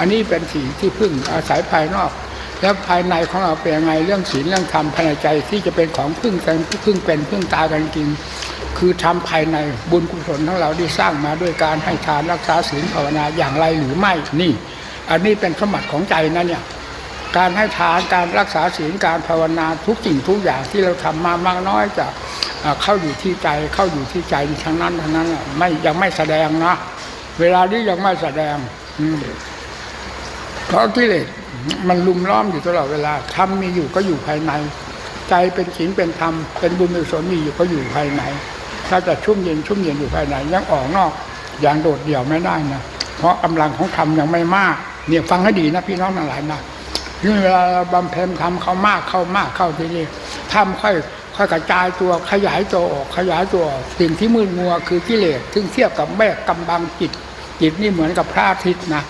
อันนี้เป็นสิ่งที่พึ่งอาศัยภายนอก แล้วภายในของเราเป็นยังไงเรื่องศีลเรื่องธรรมภายในใจที่จะเป็นของพึ่งกันพึ่งเป็นพึ่งตากันจริง คือทำภายในบุญกุศลทั้งเราที่สร้างมาด้วยการให้ทานรักษาศีลภาวนาอย่างไรหรือไม่นี่ อันนี้เป็นสมบัติของใจนะเนี่ยการให้ทานการรักษาศีลการภาวนาทุกสิ่งทุกอย่างที่เราทำมามากน้อยจะเข้าอยู่ที่ใจเข้าอยู่ที่ใจทั้งนั้นทั้งนั้นไม่ยังไม่แสดงนะ เวลานี้ยังไม่แสดงอื เพราะกิเลสมันลุมล้อมอยู่ตลอดเวลาธรรมมีอยู่ก็อยู่ภายใน ใจเป็นศีลเป็นธรรมเป็นบุญเป็นกุศลมีอยู่ก็อยู่ภายใน ถ้าจะชุ่มเย็นชุ่มเย็นอยู่ภายในยังออกนอกอย่างโดดเดี่ยวไม่ได้นะเพราะกำลังของธรรมยังไม่มากเนี่ยฟังให้ดีนะพี่น้องทั้งหลายนะยิ่งเวลาบำเพ็ญทำเขามากเข้ามากเข้าทีนี้ทำค่อยค่อยกระจายตัวขยายตัวออกขยายตัวออกสิ่งที่มืดมัวคือกิเลสซึ่งเทียบกับแม่กำบังจิตจิตนี่เหมือนกับพระอาทิตย์นะ